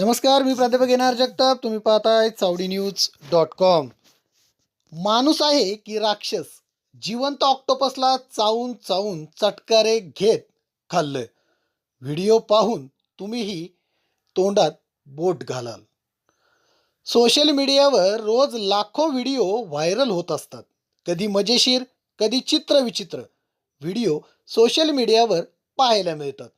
नमस्कार मी प्राध्यापक येणार जगताप. तुम्ही पाहताय चावडी न्यूज डॉट कॉम. माणूस आहे की राक्षस जिवंत ऑक्टोपसला चावून चावून चटकारे घेत खाल्लं व्हिडिओ पाहून तुम्हीही तोंडात बोट घालाल. सोशल मीडियावर रोज लाखो व्हिडिओ व्हायरल होत असतात. कधी मजेशीर कधी चित्रविचित्र व्हिडिओ सोशल मीडियावर पाहायला मिळतात.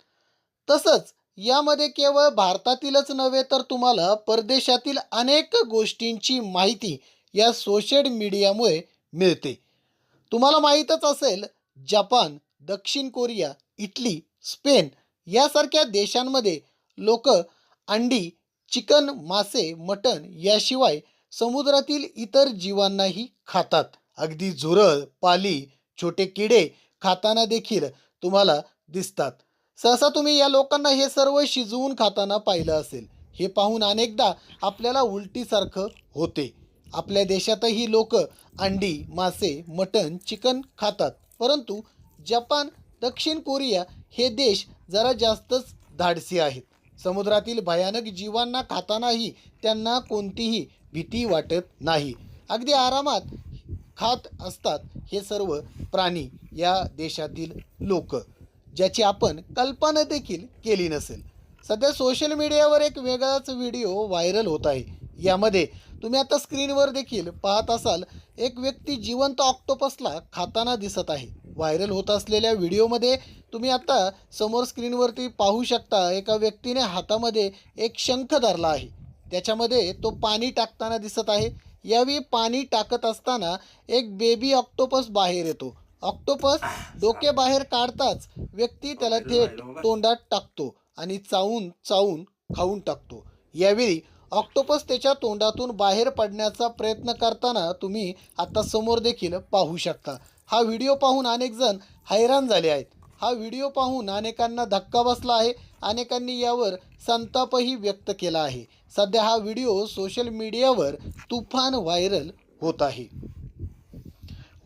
तसंच यामध्ये केवळ भारतातीलच नव्हे तर तुम्हाला परदेशातील अनेक गोष्टींची माहिती या सोशल मीडियामुळे मिळते. तुम्हाला माहीतच असेल जपान दक्षिण कोरिया इटली स्पेन यासारख्या देशांमध्ये लोक अंडी चिकन मासे मटण याशिवाय समुद्रातील इतर जीवांनाही खातात. अगदी झुरळ पाली छोटे किडे खाताना देखील तुम्हाला दिसतात. सहसा तुम्ही या लोकांना हे सर्व शिजवून खाताना पाहिलं असेल. हे पाहून अनेकदा आपल्याला उलटीसारखं होते. आपल्या देशातही लोक अंडी मासे मटण चिकन खातात. परंतु जपान दक्षिण कोरिया हे देश जरा जास्तच धाडसी आहेत. समुद्रातील भयानक जीवांना खातानाही त्यांना कोणतीही भीती वाटत नाही. अगदी आरामात खात असतात हे सर्व प्राणी या देशातील लोक. ज्याची आपण कल्पना देखील केली नसेल. सध्या सोशल मीडियावर एक वेगळाच व्हिडिओ व्हायरल होत आहे. यामध्ये तुम्ही आता स्क्रीनवर देखील पाहत असाल एक व्यक्ती जिवंत ऑक्टोपसला खाताना दिसत आहे. व्हायरल होत असलेल्या व्हिडिओमध्ये तुम्ही आता समोर स्क्रीनवरती पाहू शकता एका व्यक्तीने हातामध्ये एक शंख धरला आहे. त्याच्यामध्ये तो पाणी टाकताना दिसत आहे. यावेळी पाणी टाकत असताना एक बेबी ऑक्टोपस बाहेर येतो. ऑक्टोपस डोके बाहेर काढताच व्यक्ती त्याला थेट तोंडात टाकतो आणि चावून चावून खाऊन टाकतो. यावेळी ऑक्टोपस त्याच्या तोंडातून बाहेर पडण्याचा प्रयत्न करताना तुम्ही आता समोर देखील पाहू शकता. हा व्हिडिओ पाहून अनेक जण हैराण झाले आहेत. हा व्हिडिओ पाहून अनेकांना धक्का बसला आहे. अनेकांनी यावर संतापही व्यक्त केला आहे. सध्या हा व्हिडिओ सोशल मीडियावर तुफान व्हायरल होत आहे.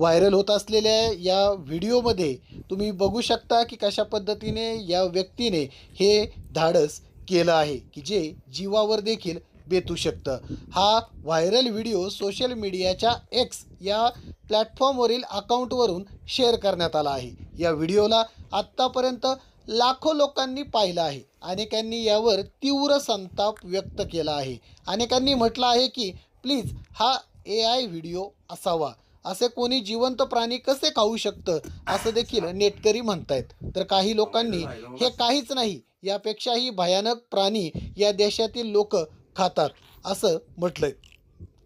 व्हायरल होत असलेल्या या व्हिडिओमध्ये तुम्ही बघू शकता की कशा पद्धतीने या व्यक्तीने हे धाडस केलं आहे की जे जीवावर देखील बेतू शकतं. हा व्हायरल व्हिडिओ सोशल मीडियाच्या एक्स या प्लॅटफॉर्मवरील अकाउंटवरून शेअर करण्यात आला आहे. या व्हिडिओला आत्तापर्यंत लाखो लोकांनी पाहिलं आहे. अनेकांनी यावर तीव्र संताप व्यक्त केला आहे. अनेकांनी म्हटलं आहे की प्लीज हा ए आय व्हिडिओ असावा. असे कोणी जिवंत प्राणी कसे खाऊ शकतं? असं देखील नेटकरी म्हणतायत. तर काही लोकांनी हे काहीच नाही यापेक्षाही भयानक प्राणी या देशातील लोक खातात असं म्हटलंय.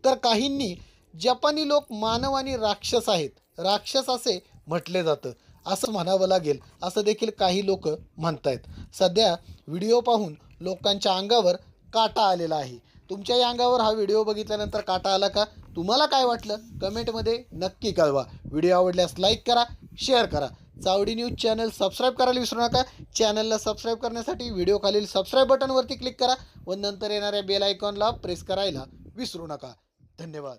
तर काहींनी जपानी लोक मानव आणि राक्षस आहेत. राक्षस असे म्हटले जातं. असं म्हणावं लागेल असं देखील काही लोक म्हणतायत. सध्या व्हिडिओ पाहून लोकांच्या अंगावर काटा आलेला आहे. तुमच्या या अंगावर हा व्हिडिओ बघितल्यानंतर काटा आला का? तुम्हाला काय वाटलं? कमेंटमध्ये नक्की कळवा. व्हिडिओ आवडल्यास लाईक करा शेअर करा. चावडी न्यूज चॅनल सबस्क्राईब करायला विसरू नका. चॅनलला सबस्क्राईब करण्यासाठी व्हिडिओ खालील सबस्क्राईब बटनवरती क्लिक करा व नंतर येणाऱ्या बेल आयकॉनला प्रेस करायला विसरू नका. धन्यवाद.